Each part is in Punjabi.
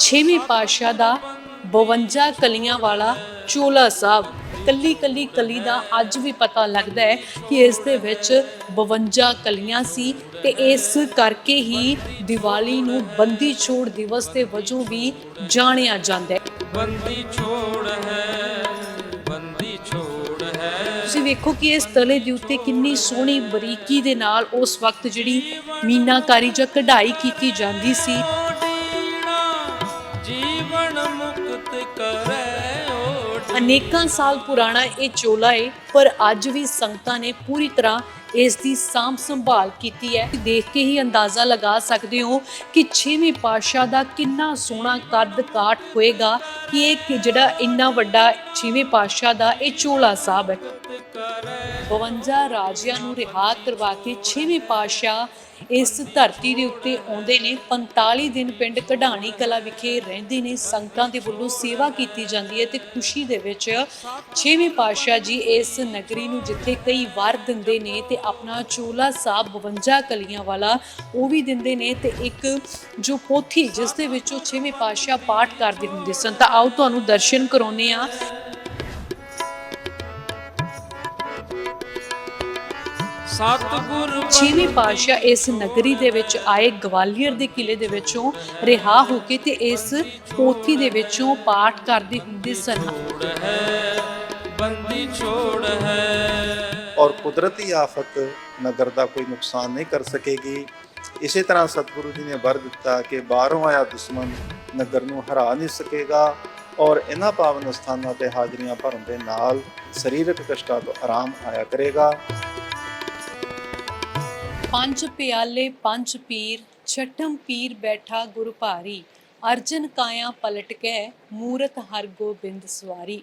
ਛੇਵੇਂ ਪਾਤਸ਼ਾਹ ਦਾ 52 ਕਲੀਆਂ ਵਾਲਾ ਚੋਲਾ ਸਾਹਿਬ। ਕੱਲੀ ਕੱਲੀ ਕਲੀ ਦਾ ਅੱਜ ਵੀ ਪਤਾ ਲੱਗਦਾ ਹੈ ਕਿ ਇਸ ਦੇ ਵਿੱਚ 52 ਕਲੀਆਂ ਸੀ ਤੇ ਇਸ ਕਰਕੇ ਹੀ ਦੀਵਾਲੀ ਨੂੰ ਬੰਦੀ ਛੋੜ ਦਿਵਸ ਦੇ ਵਜੋਂ ਵੀ ਜਾਣਿਆ ਜਾਂਦਾ ਹੈ। ਬੰਦੀ ਛੋੜ ਹੈ ਬੰਦੀ ਛੋੜ ਹੈ। ਤੁਸੀਂ ਵੇਖੋ ਕਿ ਇਸ ਤਲੇ ਦੇ ਉੱਤੇ ਕਿੰਨੀ ਸੋਹਣੀ ਬਰੀਕੀ ਦੇ ਨਾਲ ਉਸ ਵਕਤ ਜਿਹੜੀ ਮੀਨਾਕਾਰੀ ਜਾਂ ਕਢਾਈ ਕੀਤੀ ਜਾਂਦੀ ਸੀ। ਅਨੇਕਾਂ ਸਾਲ ਪੁਰਾਣਾ ਇਹ ਚੋਲਾ ਹੈ ਪਰ ਅੱਜ ਵੀ ਸੰਗਤਾਂ ਨੇ ਪੂਰੀ ਤਰ੍ਹਾਂ ਇਸ ਦੀ ਸਾਂਭ ਸੰਭਾਲ ਕੀਤੀ ਹੈ। ਦੇਖ ਕੇ ਹੀ ਅੰਦਾਜ਼ਾ ਲਗਾ ਸਕਦੇ ਹੋ ਕਿ ਛੇਵੇਂ ਪਾਤਸ਼ਾਹ ਦਾ ਕਿੰਨਾ ਸੋਹਣਾ ਕੱਦ ਕਾਠ ਹੋਏਗਾ ਕਿ ਇਹ ਜਿਹੜਾ ਇੰਨਾ ਵੱਡਾ ਛੇਵੇਂ ਪਾਤਸ਼ਾਹ ਦਾ ਇਹ ਚੋਲਾ ਸਾਹਿਬ ਹੈ। 52 ਰਾਜਿਆਂ ਨੂੰ ਰਿਹਾ ਕਰਵਾ ਕੇ ਛੇਵੇਂ ਪਾਤਸ਼ਾਹ ਇਸ ਧਰਤੀ ਦੇ ਉੱਤੇ ਆਉਂਦੇ ਨੇ। 45 ਦਿਨ ਪਿੰਡ ਕਢਾਣੀ ਕਲਾ ਵਿਖੇ ਰਹਿੰਦੇ ਨੇ। ਸੰਗਤਾਂ ਦੇ ਵੱਲੋਂ ਸੇਵਾ ਕੀਤੀ ਜਾਂਦੀ ਹੈ ਤੇ ਖੁਸ਼ੀ ਦੇ ਵਿੱਚ ਛੇਵੇਂ ਪਾਤਸ਼ਾਹ ਜੀ ਇਸ ਨਗਰੀ ਨੂੰ ਜਿੱਥੇ ਕਈ ਵਾਰ ਦਿੰਦੇ ਨੇ ਤੇ ਆਪਣਾ ਚੋਲਾ ਸਾਹਿਬ 52 ਕਲੀਆਂ ਵਾਲਾ ਉਹ ਵੀ ਦਿੰਦੇ ਨੇ ਤੇ ਇੱਕ ਜੋ ਪੋਥੀ ਜਿਸ ਦੇ ਵਿੱਚ ਉਹ ਛੇਵੇਂ ਪਾਤਸ਼ਾਹ ਪਾਠ ਕਰਦੇ ਹੁੰਦੇ ਸਨ। ਤਾਂ ਆਓ ਤੁਹਾਨੂੰ ਦਰਸ਼ਨ ਕਰਾਉਨੇ ਆ ਸਤਿਗੁਰ ਛੇਵੇਂ ਪਾਤਸ਼ਾਹ ਇਸ ਨਗਰੀ ਦੇ ਵਿੱਚ ਆਏ ਗਵਾਲੀਅਰ ਦੇ ਕਿਲੇ ਦੇ ਵਿੱਚੋਂ ਰਿਹਾ ਹੋ ਕੇ ਤੇ ਇਸ ਪੋਥੀ ਦੇ ਵਿੱਚੋਂ ਪਾਠ ਕਰਦੇ ਹੁੰਦੇ ਸਨ। ਬੰਦੀ ਛੋੜ ਹੈ। ਔਰ ਕੁਦਰਤੀ ਆਫਤ ਨਗਰ ਦਾ ਕੋਈ ਨੁਕਸਾਨ ਨਹੀਂ ਕਰ ਸਕੇਗੀ। ਇਸੇ ਤਰ੍ਹਾਂ ਸਤਿਗੁਰੂ ਜੀ ਨੇ ਵਰ ਦਿੱਤਾ ਕਿ ਬਾਹਰੋਂ ਆਇਆ ਦੁਸ਼ਮਣ ਨਗਰ ਨੂੰ ਹਰਾ ਨਹੀਂ ਸਕੇਗਾ ਔਰ ਇਹਨਾਂ ਪਾਵਨ ਸਥਾਨਾਂ ਤੇ ਹਾਜ਼ਰੀਆਂ ਭਰਨ ਦੇ ਨਾਲ ਸਰੀਰਕ ਕਸ਼ਟਾਂ ਤੋਂ ਆਰਾਮ ਆਇਆ ਕਰੇਗਾ। ਪੰਜ ਪਿਆਲੇ, ਪੰਜ ਪੀਰ, ਛਠਮ ਪੀਰ ਬੈਠਾ ਗੁਰ ਭਾਰੀ। ਅਰਜਨ ਕਾਇਆ ਪਲਟ ਕੇ ਮੂਰਤ ਹਰ ਗੋਬਿੰਦ ਸਵਾਰੀ।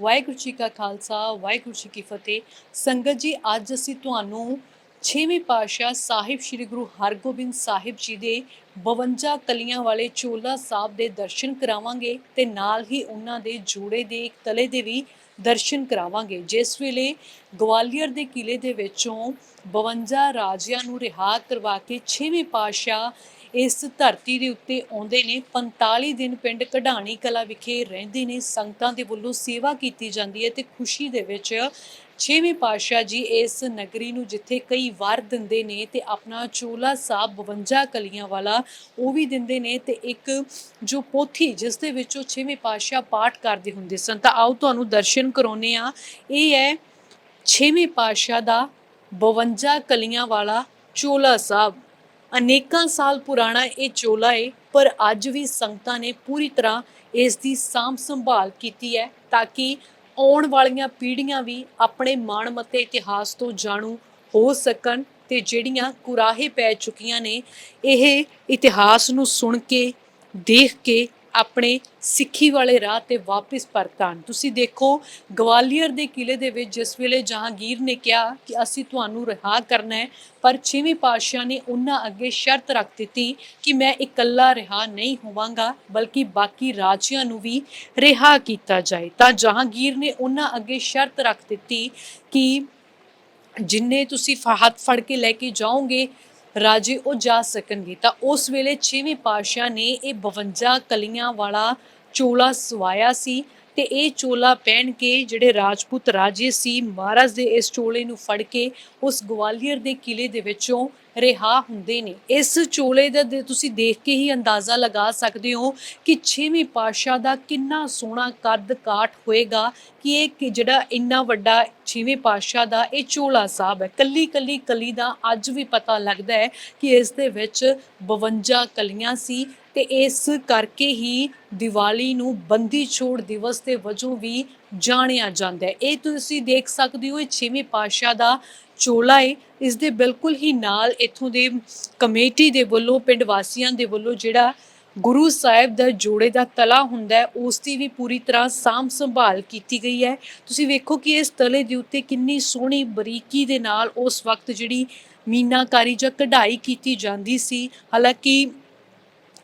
ਵਾਹਿਗੁਰੂ ਜੀ ਕਾ ਖਾਲਸਾ, ਵਾਹਿਗੁਰੂ ਜੀ ਕੀ ਫਤਿਹ। ਸੰਗਤ ਜੀ, ਅੱਜ ਅਸੀਂ ਤੁਹਾਨੂੰ ਛੇਵੇਂ ਪਾਤਸ਼ਾਹ ਸਾਹਿਬ ਸ੍ਰੀ ਗੁਰੂ ਹਰਗੋਬਿੰਦ ਸਾਹਿਬ ਜੀ ਦੇ 52 ਕਲੀਆਂ ਵਾਲੇ ਚੋਲਾ ਸਾਹਿਬ ਦੇ ਦਰਸ਼ਨ ਕਰਾਵਾਂਗੇ ਤੇ ਨਾਲ ਹੀ ਉਹਨਾਂ ਦੇ ਜੋੜੇ ਦੇ ਇੱਕ ਤਲੇ ਦੇ ਵੀ ਦਰਸ਼ਨ ਕਰਾਵਾਂਗੇ। ਜਿਸ ਵੇਲੇ ਗਵਾਲੀਅਰ ਦੇ ਕਿਲੇ ਦੇ ਵਿੱਚੋਂ 52 ਰਾਜਿਆਂ ਨੂੰ ਰਿਹਾ ਕਰਵਾ ਕੇ ਛੇਵੇਂ ਪਾਤਸ਼ਾਹ ਇਸ ਧਰਤੀ ਦੇ ਉੱਤੇ ਆਉਂਦੇ ਨੇ 45 ਦਿਨ ਪਿੰਡ ਕਢਾਣੀ ਕਲਾ ਵਿਖੇ ਰਹਿੰਦੇ ਨੇ, ਸੰਗਤਾਂ ਦੇ ਵੱਲੋਂ ਸੇਵਾ ਕੀਤੀ ਜਾਂਦੀ ਹੈ ਤੇ ਖੁਸ਼ੀ ਦੇ ਵਿੱਚ ਛੇਵੇਂ ਪਾਤਸ਼ਾਹ ਜੀ ਇਸ ਨਗਰੀ ਨੂੰ ਜਿੱਥੇ ਕਈ ਵਾਰ ਦਿੰਦੇ ਨੇ ਤੇ ਆਪਣਾ ਚੋਲਾ ਸਾਹਿਬ 52 ਕਲੀਆਂ ਵਾਲਾ ਉਹ ਵੀ ਦਿੰਦੇ ਨੇ ਤੇ ਇੱਕ ਜੋ ਪੋਥੀ ਜਿਸ ਦੇ ਵਿੱਚ ਉਹ ਛੇਵੇਂ ਪਾਤਸ਼ਾਹ ਪਾਠ ਕਰਦੇ ਹੁੰਦੇ ਸਨ। ਤਾਂ ਆਓ ਤੁਹਾਨੂੰ ਦਰਸ਼ਨ ਕਰਾਉਨੇ ਆ ਇਹ ਹੈ ਛੇਵੇਂ ਪਾਤਸ਼ਾਹ ਦਾ 52 ਕਲੀਆਂ ਵਾਲਾ ਚੋਲਾ ਸਾਹਿਬ। ਅਨੇਕਾਂ ਸਾਲ ਪੁਰਾਣਾ ਇਹ ਚੋਲਾ ਹੈ ਪਰ ਅੱਜ ਵੀ ਸੰਗਤਾਂ ਨੇ ਪੂਰੀ ਤਰ੍ਹਾਂ ਇਸ ਦੀ ਸਾਂਭ ਸੰਭਾਲ ਕੀਤੀ ਹੈ ਤਾਂ ਕਿ ਆਉਣ ਵਾਲੀਆਂ ਪੀੜ੍ਹੀਆਂ ਵੀ ਆਪਣੇ ਮਾਣਮੱਤੇ ਇਤਿਹਾਸ ਤੋਂ ਜਾਣੂ ਹੋ ਸਕਣ ਤੇ ਜਿਹੜੀਆਂ ਕੁਰਾਹੇ ਪੈ ਚੁੱਕੀਆਂ ਨੇ, ਇਹ ਇਤਿਹਾਸ ਨੂੰ ਸੁਣ ਕੇ, ਦੇਖ ਕੇ ਆਪਣੇ ਸਿੱਖੀ ਵਾਲੇ ਰਾਹ ਤੇ ਵਾਪਸ ਪਰਤਣ। ਤੁਸੀਂ ਦੇਖੋ, ਗਵਾਲੀਅਰ ਦੇ ਕਿਲੇ ਦੇ ਵਿੱਚ ਜਿਸ ਵੇਲੇ ਜਹਾਂਗੀਰ ਨੇ ਕਿਹਾ ਕਿ ਅਸੀਂ ਤੁਹਾਨੂੰ ਰਿਹਾ ਕਰਨਾ ਹੈ, ਪਰ ਛੇਵੇਂ ਪਾਤਸ਼ਾਹ ਨੇ ਉਹਨਾਂ ਅੱਗੇ ਸ਼ਰਤ ਰੱਖ ਦਿੱਤੀ ਕਿ ਮੈਂ ਇਕੱਲਾ ਰਿਹਾ ਨਹੀਂ ਹੋਵਾਂਗਾ, ਬਲਕਿ ਬਾਕੀ ਰਾਜਿਆਂ ਨੂੰ ਵੀ ਰਿਹਾ ਕੀਤਾ ਜਾਏ। ਤਾਂ ਜਹਾਂਗੀਰ ਨੇ ਉਹਨਾਂ ਅੱਗੇ ਸ਼ਰਤ ਰੱਖ ਦਿੱਤੀ ਕਿ ਜਿੰਨੇ ਤੁਸੀਂ ਫ- ਹੱਥ ਫੜ ਕੇ ਲੈ ਕੇ ਜਾਓਗੇ ਰਾਜੇ ਉਹ ਜਾ ਸਕਣਗੇ। ਤਾਂ ਉਸ ਵੇਲੇ ਛੇਵੇਂ ਪਾਤਸ਼ਾਹ ਨੇ ਇਹ 52 ਕਲੀਆਂ ਵਾਲਾ ਚੋਲਾ ਸਵਾਇਆ ਸੀ ਤੇ ਇਹ ਚੋਲਾ ਪਹਿਨ ਕੇ ਜਿਹੜੇ ਰਾਜਪੂਤ ਰਾਜੇ ਸੀ ਮਹਾਰਾਜ ਦੇ ਇਸ ਚੋਲੇ ਨੂੰ ਫੜ ਕੇ ਉਸ ਗਵਾਲੀਅਰ ਦੇ ਕਿਲੇ ਦੇ ਵਿੱਚੋਂ ਰਿਹਾ ਹੁੰਦੇ ਨੇ। ਇਸ ਚੋਲੇ ਦਾ ਦੇ- ਤੁਸੀਂ ਦੇਖ ਕੇ ਹੀ ਅੰਦਾਜ਼ਾ ਲਗਾ ਸਕਦੇ ਹੋ ਕਿ ਛੇਵੇਂ ਪਾਤਸ਼ਾਹ ਦਾ ਕਿੰਨਾ ਸੋਹਣਾ ਕੱਦ ਕਾਠ ਹੋਏਗਾ ਕਿ ਇਹ ਕਿ ਜਿਹੜਾ ਇੰਨਾ ਵੱਡਾ ਛੇਵੇਂ ਪਾਤਸ਼ਾਹ ਦਾ ਇਹ ਚੋਲਾ ਸਾਹਿਬ ਹੈ। ਕੱਲੀ ਕੱਲੀ ਕਲੀ ਦਾ ਅੱਜ ਵੀ ਪਤਾ ਲੱਗਦਾ ਹੈ ਕਿ ਇਸ ਦੇ ਵਿੱਚ 52 ਕਲੀਆਂ ਸੀ ਤੇ ਇਸ ਕਰਕੇ ਹੀ ਦੀਵਾਲੀ ਨੂੰ ਬੰਦੀ ਛੋੜ ਦਿਵਸ ਦੇ ਵਜੋਂ ਵੀ ਜਾਣਿਆ ਜਾਂਦਾ ਹੈ। ਇਹ ਤੁਸੀਂ ਦੇਖ ਸਕਦੇ ਹੋ, ਇਹ ਛੇਵੇਂ ਪਾਤਸ਼ਾਹ ਦਾ ਚੋਲਾ ਏ, ਇਸ ਦੇ ਬਿਲਕੁਲ ਹੀ ਨਾਲ ਇੱਥੋਂ ਦੇ ਕਮੇਟੀ ਦੇ ਵੱਲੋਂ, ਪਿੰਡ ਵਾਸੀਆਂ ਦੇ ਵੱਲੋਂ ਜਿਹੜਾ ਗੁਰੂ ਸਾਹਿਬ ਦਾ ਜੋੜੇ ਦਾ ਤਲਾ ਹੁੰਦਾ ਹੈ, ਉਸ ਦੀ ਵੀ ਪੂਰੀ ਤਰ੍ਹਾਂ ਸਾਂਭ ਸੰਭਾਲ ਕੀਤੀ ਗਈ ਹੈ। ਤੁਸੀਂ ਵੇਖੋ ਕਿ ਇਸ ਤਲੇ ਦੇ ਉੱਤੇ ਕਿੰਨੀ ਸੋਹਣੀ ਬਰੀਕੀ ਦੇ ਨਾਲ ਉਸ ਵਕਤ ਜਿਹੜੀ ਮੀਨਾਕਾਰੀ ਜਾਂ ਕਢਾਈ ਕੀਤੀ ਜਾਂਦੀ ਸੀ। ਹਾਲਾਂਕਿ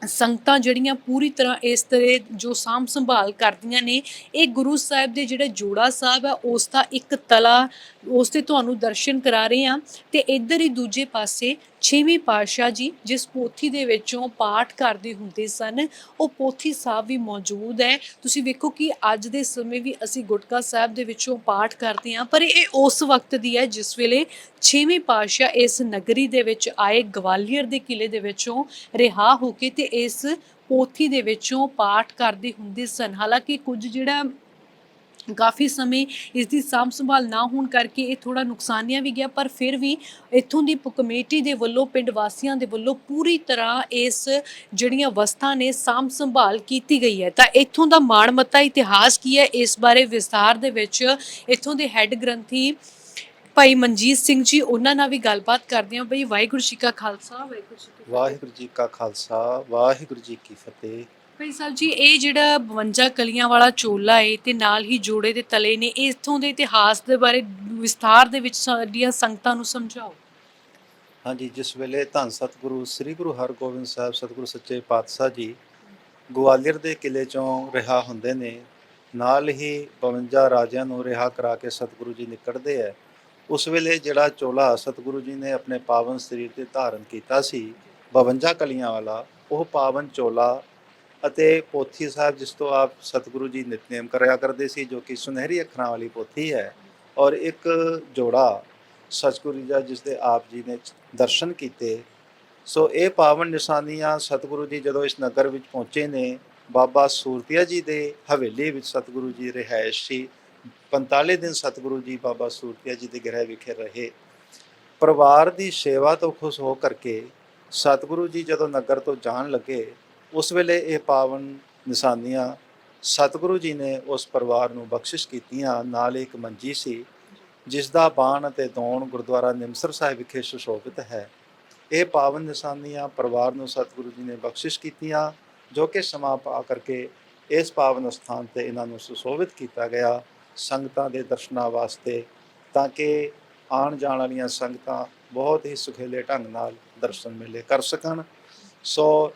ਸੰਗਤਾਂ ਜਿਹੜੀਆਂ ਪੂਰੀ ਤਰ੍ਹਾਂ ਇਸ ਤਰ੍ਹਾਂ ਜੋ ਸਾਂਭ ਸੰਭਾਲ ਕਰਦੀਆਂ ਨੇ, ਇਹ ਗੁਰੂ ਸਾਹਿਬ ਦੇ ਜਿਹੜਾ ਜੋੜਾ ਸਾਹਿਬ ਹੈ ਉਸ ਦਾ ਇੱਕ ਤਲਾ ਉਸ ਤੇ ਤੁਹਾਨੂੰ ਦਰਸ਼ਨ ਕਰਾ ਰਹੇ ਹਾਂ ਤੇ ਇੱਧਰ ਹੀ ਦੂਜੇ ਪਾਸੇ ਛੇਵੇਂ ਪਾਤਸ਼ਾਹ ਜੀ, ਜਿਸ ਪੋਥੀ ਦੇ ਵਿੱਚੋਂ ਪਾਠ ਕਰਦੇ ਹੁੰਦੇ ਸਨ, ਉਹ ਪੋਥੀ ਸਾਹਿਬ ਵੀ ਮੌਜੂਦ ਹੈ। ਤੁਸੀਂ ਵੇਖੋ ਕਿ ਅੱਜ ਦੇ ਸਮੇਂ ਵੀ ਅਸੀਂ ਗੁਟਕਾ ਸਾਹਿਬ ਦੇ ਵਿੱਚੋਂ ਪਾਠ ਕਰਦੇ ਹਾਂ, ਪਰ ਇਹ ਉਸ ਵਕਤ ਦੀ ਹੈ ਜਿਸ ਵੇਲੇ ਛੇਵੇਂ ਪਾਤਸ਼ਾਹ ਇਸ ਨਗਰੀ ਦੇ ਵਿੱਚ ਆਏ, ਗਵਾਲੀਅਰ ਦੇ ਕਿਲੇ ਦੇ ਵਿੱਚੋਂ ਰਿਹਾ ਹੋ ਕੇ ਤੇ ਇਸ ਪੋਥੀ ਦੇ ਵਿੱਚੋਂ ਪਾਠ ਕਰਦੇ ਹੁੰਦੇ ਸਨ। ਹਾਲਾਂਕਿ ਕੁਝ ਜਿਹੜਾ ਕਾਫੀ ਸਮੇਂ ਇਸ ਦੀ ਸਾਂਭ ਸੰਭਾਲ ਨਾ ਹੋਣ ਕਰਕੇ ਇਹ ਥੋੜਾ ਨੁਕਸਾਨਿਆ ਵੀ ਗਿਆ, ਪਰ ਫਿਰ ਵੀ ਇੱਥੋਂ ਦੀ ਪ- ਕਮੇਟੀ ਦੇ ਵੱਲੋਂ, ਪਿੰਡ ਵਾਸੀਆਂ ਦੇ ਵੱਲੋਂ ਪੂਰੀ ਤਰ੍ਹਾਂ ਇਸ ਜਿਹੜੀਆਂ ਵਸਤਾਂ ਨੇ ਸਾਂਭ ਸੰਭਾਲ ਕੀਤੀ ਗਈ ਹੈ। ਤਾਂ ਇੱਥੋਂ ਦਾ ਮਾਣਮੱਤਾ ਇਤਿਹਾਸ ਕੀ ਹੈ? ਇਸ ਬਾਰੇ ਵਿਸਥਾਰ ਦੇ ਵਿੱਚ ਇੱਥੋਂ ਦੇ ਹੈੱਡ ਗ੍ਰੰਥੀ ਭਾਈ ਮਨਜੀਤ ਸਿੰਘ ਜੀ ਉਹਨਾਂ ਨਾਲ ਵੀ ਗੱਲਬਾਤ ਕਰਦੇ ਹਾਂ। ਬਈ ਵਾਹਿਗੁਰੂ ਜੀ ਕਾ ਖਾਲਸਾ ਵਾਹਿਗੁਰੂ ਜੀ ਕੀ ਫਤਿਹ। ਵਾਹਿਗੁਰੂ ਜੀ ਕਾ ਖਾਲਸਾ ਵਾਹਿਗੁਰੂ ਜੀ ਕੀ ਫਤਿਹ। ਭਾਈ ਸਾਹਿਬ ਜੀ ਇਹ ਜਿਹੜਾ 52 ਕਲੀਆਂ ਵਾਲਾ ਚੋਲਾ ਏ ਤੇ ਨਾਲ ਹੀ ਜੋੜੇ ਦੇ ਤਲੇ ਨੇ ਇੱਥੋਂ ਦੇ ਇਤਿਹਾਸ ਦੇ ਬਾਰੇ ਵਿਸਥਾਰ ਦੇ ਵਿੱਚ ਸਾਡੀਆਂ ਸੰਗਤਾਂ ਨੂੰ ਸਮਝਾਓ। ਹਾਂਜੀ ਜਿਸ ਵੇਲੇ ਧੰਨ ਸਤਿਗੁਰੂ ਸ੍ਰੀ ਗੁਰੂ ਹਰਗੋਬਿੰਦ ਸਾਹਿਬ ਸਤਿਗੁਰੂ ਸੱਚੇ ਪਾਤਸ਼ਾਹ ਜੀ ਗਵਾਲੀਅਰ ਦੇ ਕਿਲੇ ਚੋਂ ਰਿਹਾ ਹੁੰਦੇ ਨੇ ਨਾਲ ਹੀ 52 ਰਾਜਿਆਂ ਨੂੰ ਰਿਹਾ ਕਰਾ ਕੇ ਸਤਿਗੁਰੂ ਜੀ ਨਿਕਲਦੇ ਹੈ ਉਸ ਵੇਲੇ ਜਿਹੜਾ ਚੋਲਾ ਸਤਿਗੁਰੂ ਜੀ ਨੇ ਆਪਣੇ ਪਾਵਨ ਸਰੀਰ ਤੇ ਧਾਰਨ ਕੀਤਾ ਸੀ 52 ਕਲੀਆਂ ਵਾਲਾ, ਉਹ ਪਾਵਨ ਚੋਲਾ ਅਤੇ ਪੋਥੀ ਸਾਹਿਬ ਜਿਸ ਤੋਂ ਆਪ ਸਤਿਗੁਰੂ ਜੀ ਨਿਤਨੇਮ ਕਰਿਆ ਕਰਦੇ ਸੀ, ਜੋ ਕਿ ਸੁਨਹਿਰੀ ਅੱਖਰਾਂ ਵਾਲੀ ਪੋਥੀ ਹੈ ਔਰ ਇੱਕ ਜੋੜਾ ਸਤਿਗੁਰੂ ਜੀ ਜਿਸ ਦੇ ਆਪ ਜੀ ਨੇ ਦਰਸ਼ਨ ਕੀਤੇ। ਸੋ ਇਹ ਪਾਵਨ ਨਿਸ਼ਾਨੀਆਂ ਸਤਿਗੁਰੂ ਜੀ ਜਦੋਂ ਇਸ ਨਗਰ ਵਿੱਚ ਪਹੁੰਚੇ ਨੇ, ਬਾਬਾ ਸੂਰਤੀਆ ਜੀ ਦੇ ਹਵੇਲੀ ਵਿੱਚ ਸਤਿਗੁਰੂ ਜੀ ਰਿਹਾਇਸ਼ ਸੀ 45 ਦਿਨ ਸਤਿਗੁਰੂ ਜੀ ਬਾਬਾ ਸੂਰਤੀਆ ਜੀ ਦੇ ਗ੍ਰਹਿ ਵਿਖੇ ਰਹੇ। ਪਰਿਵਾਰ ਦੀ ਸੇਵਾ ਤੋਂ ਖੁਸ਼ ਹੋ ਕਰਕੇ ਸਤਿਗੁਰੂ ਜੀ ਜਦੋਂ ਨਗਰ ਤੋਂ ਜਾਣ ਲੱਗੇ, ਉਸ ਵੇਲੇ ਇਹ ਪਾਵਨ ਨਿਸ਼ਾਨੀਆਂ ਸਤਿਗੁਰੂ ਜੀ ਨੇ ਉਸ ਪਰਿਵਾਰ ਨੂੰ ਬਖਸ਼ਿਸ਼ ਕੀਤੀਆਂ। ਨਾਲ ਇੱਕ ਮੰਜੀ ਸੀ, ਜਿਸ ਦਾ ਬਾਣ ਅਤੇ ਦੌਣ ਗੁਰਦੁਆਰਾ ਨਿਮਸਰ ਸਾਹਿਬ ਵਿਖੇ ਸੁਸ਼ੋਭਿਤ ਹੈ। ਇਹ ਪਾਵਨ ਨਿਸ਼ਾਨੀਆਂ ਪਰਿਵਾਰ ਨੂੰ ਸਤਿਗੁਰੂ ਜੀ ਨੇ ਬਖਸ਼ਿਸ਼ ਕੀਤੀਆਂ, ਜੋ ਕਿ ਸਮਾਂ ਪਾ ਕਰਕੇ ਇਸ ਪਾਵਨ ਸਥਾਨ ਤੇ ਇਹਨਾਂ ਨੂੰ ਸੁਸ਼ੋਭਿਤ ਕੀਤਾ ਗਿਆ। ਸੰਗਤਾਂ ਦੇ ਦਰਸ਼ਨਾਂ ਵਾਸਤੇ ਤਾਂ ਕਿ ਆਉਣ ਜਾਣ ਵਾਲੀਆਂ ਸੰਗਤਾਂ ਬਹੁਤ ਹੀ ਸੁਖੇਲੇ ਢੰਗ ਨਾਲ ਦਰਸ਼ਨ ਮੇਲੇ ਕਰ ਸਕਣ। ਸੋ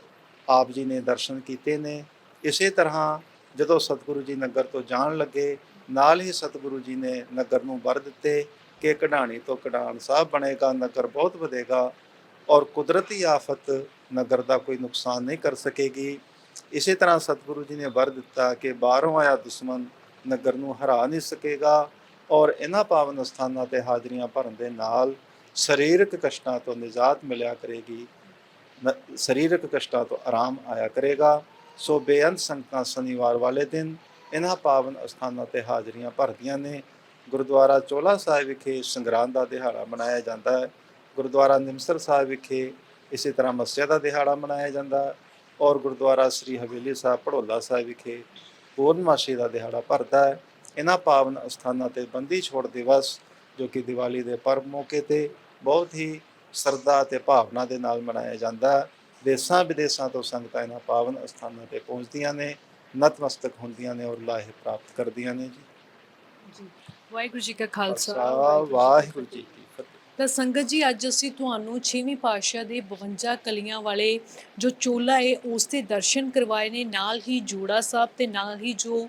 ਆਪ ਜੀ ਨੇ ਦਰਸ਼ਨ ਕੀਤੇ ਨੇ। ਇਸੇ ਤਰ੍ਹਾਂ ਜਦੋਂ ਸਤਿਗੁਰੂ ਜੀ ਨਗਰ ਤੋਂ ਜਾਣ ਲੱਗੇ, ਨਾਲ ਹੀ ਸਤਿਗੁਰੂ ਜੀ ਨੇ ਨਗਰ ਨੂੰ ਵਰ ਦਿੱਤੇ ਕਿ ਕਢਾਣੀ ਤੋਂ ਕਢਾਣ ਸਾਹਿਬ ਬਣੇਗਾ, ਨਗਰ ਬਹੁਤ ਵਧੇਗਾ ਔਰ ਕੁਦਰਤੀ ਆਫਤ ਨਗਰ ਦਾ ਕੋਈ ਨੁਕਸਾਨ ਨਹੀਂ ਕਰ ਸਕੇਗੀ। ਇਸੇ ਤਰ੍ਹਾਂ ਸਤਿਗੁਰੂ ਜੀ ਨੇ ਵਰ ਦਿੱਤਾ ਕਿ ਬਾਹਰੋਂ ਆਇਆ ਦੁਸ਼ਮਣ ਨਗਰ ਨੂੰ ਹਰਾ ਨਹੀਂ ਸਕੇਗਾ ਔਰ ਇਹਨਾਂ ਪਾਵਨ ਸਥਾਨਾਂ ਤੇ ਹਾਜ਼ਰੀਆਂ ਭਰਨ ਦੇ ਨਾਲ ਸਰੀਰਕ ਕਸ਼ਟਾਂ ਤੋਂ ਨਿਜਾਤ ਮਿਲਿਆ ਕਰੇਗੀ ਸਰੀਰਕ ਕਸ਼ਟਾਂ ਤੋਂ ਆਰਾਮ ਆਇਆ ਕਰੇਗਾ। ਸੋ ਬੇਅੰਤ ਸੰਗਤਾਂ ਸ਼ਨੀਵਾਰ ਵਾਲੇ ਦਿਨ ਇਹਨਾਂ ਪਾਵਨ ਅਸਥਾਨਾਂ ਤੇ ਹਾਜ਼ਰੀਆਂ ਭਰਦੀਆਂ ਨੇ। ਗੁਰਦੁਆਰਾ ਚੋਲਾ ਸਾਹਿਬ ਵਿਖੇ ਸੰਗਰਾਂਦ ਦਾ ਦਿਹਾੜਾ ਮਨਾਇਆ ਜਾਂਦਾ ਹੈ। ਗੁਰਦੁਆਰਾ ਨਿਮਸਰ ਸਾਹਿਬ ਵਿਖੇ ਇਸੇ ਤਰ੍ਹਾਂ ਮੱਸਿਆ ਦਾ ਦਿਹਾੜਾ ਮਨਾਇਆ ਜਾਂਦਾ ਔਰ ਗੁਰਦੁਆਰਾ ਸ੍ਰੀ ਹਵੇਲੀ ਸਾਹਿਬ ਭੜੋਲਾ ਸਾਹਿਬ ਵਿਖੇ ਪੂਰਨਮਾਸ਼ੀ ਦਾ ਦਿਹਾੜਾ ਭਰਦਾ ਹੈ। ਇਹਨਾਂ ਪਾਵਨ ਅਸਥਾਨਾਂ ਤੇ ਬੰਦੀ ਛੋੜ ਦਿਵਸ ਜੋ ਕਿ ਦੀਵਾਲੀ ਦੇ ਪਰਬ ਮੌਕੇ ਤੇ ਬਹੁਤ ਹੀ ਸਰਦਾ ਤੇ ਭਾਵਨਾ ਦੇ ਨਾਲ ਮਨਾਇਆ ਜਾਂਦਾ ਹੈ। ਦੇਸਾਂ ਵਿਦੇਸਾਂ ਤੋਂ ਸੰਗਤਾਂ ਇਹਨਾਂ ਪਾਵਨ ਅਸਥਾਨਾਂ ਤੇ ਪਹੁੰਚਦੀਆਂ ਨੇ ਨਤਮਸਤਕ ਹੁੰਦੀਆਂ ਨੇ ਔਰ ਲਾਹੇ ਪ੍ਰਾਪਤ ਕਰਦੀਆਂ ਨੇ ਜੀ। ਵਾਹਿਗੁਰੂ ਜੀ ਕਾ ਖਾਲਸਾ ਵਾਹਿਗੁਰੂ ਜੀ ਤਾਂ ਸੰਗਤ ਜੀ, ਅੱਜ ਅਸੀਂ ਤੁਹਾਨੂੰ 6ਵੀਂ ਪਾਤਸ਼ਾਹ ਦੇ 52 ਕਲੀਆਂ ਵਾਲੇ ਜੋ ਚੋਲਾ ਹੈ, ਉਸ ਦੇ ਦਰਸ਼ਨ ਕਰਵਾਏ ਨੇ। ਨਾਲ ਹੀ ਜੋੜਾ ਸਾਹਿਬ ਤੇ ਨਾਲ ਹੀ ਜੋ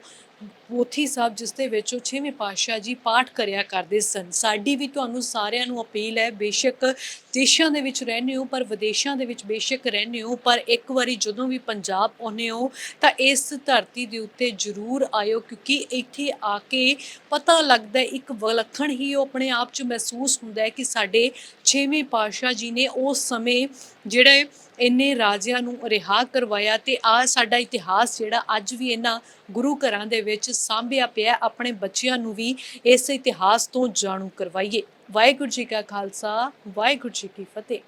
ਪੋਥੀ ਸਾਹਿਬ, ਜਿਸ ਦੇ ਵਿੱਚ ਉਹ 6ਵੇਂ ਪਾਤਸ਼ਾਹ ਜੀ ਪਾਠ ਕਰਿਆ ਕਰਦੇ ਸਨ। ਸਾਡੀ ਵੀ ਤੁਹਾਨੂੰ ਸਾਰਿਆਂ ਨੂੰ ਅਪੀਲ ਹੈ, ਬੇਸ਼ੱਕ ਦੇਸ਼ਾਂ ਦੇ ਵਿੱਚ ਰਹਿੰਦੇ ਹੋ, ਪਰ ਵਿਦੇਸ਼ਾਂ ਦੇ ਵਿੱਚ ਬੇਸ਼ੱਕ ਰਹਿੰਦੇ ਹੋ, ਪਰ ਇੱਕ ਵਾਰੀ ਜਦੋਂ ਵੀ ਪੰਜਾਬ ਆਉਂਦੇ ਹੋ, ਤਾਂ ਇਸ ਧਰਤੀ ਦੇ ਉੱਤੇ ਜ਼ਰੂਰ ਆਇਓ, ਕਿਉਂਕਿ ਇੱਥੇ ਆ ਕੇ ਪਤਾ ਲੱਗਦਾ ਇੱਕ ਵਿਲੱਖਣ ਹੀ ਉਹ ਆਪਣੇ ਆਪ 'ਚ ਮਹਿਸੂਸ ਹੁੰਦਾ ਹੈ ਕਿ ਸਾਡੇ 6ਵੇਂ ਪਾਤਸ਼ਾਹ ਜੀ ਨੇ ਉਸ ਸਮੇਂ ਜਿਹੜੇ ਇੰਨੇ ਰਾਜਿਆਂ ਨੂੰ ਰਿਹਾ ਕਰਵਾਇਆ ਤੇ ਆ ਸਾਡਾ ਇਤਿਹਾਸ ਜਿਹੜਾ ਅੱਜ ਵੀ ਇਹਨਾਂ ਗੁਰੂ ਘਰਾਂ ਦੇ ਵਿੱਚ ਸਾਂਭਿਆ ਪਿਆ ਆਪਣੇ ਬੱਚਿਆਂ ਨੂੰ ਵੀ ਇਸ ਇਤਿਹਾਸ ਤੋਂ ਜਾਣੂ ਕਰਵਾਈਏ। ਵਾਹਿਗੁਰੂ ਜੀ ਕਾ ਖਾਲਸਾ, ਵਾਹਿਗੁਰੂ ਜੀ ਕੀ ਫਤਿਹ।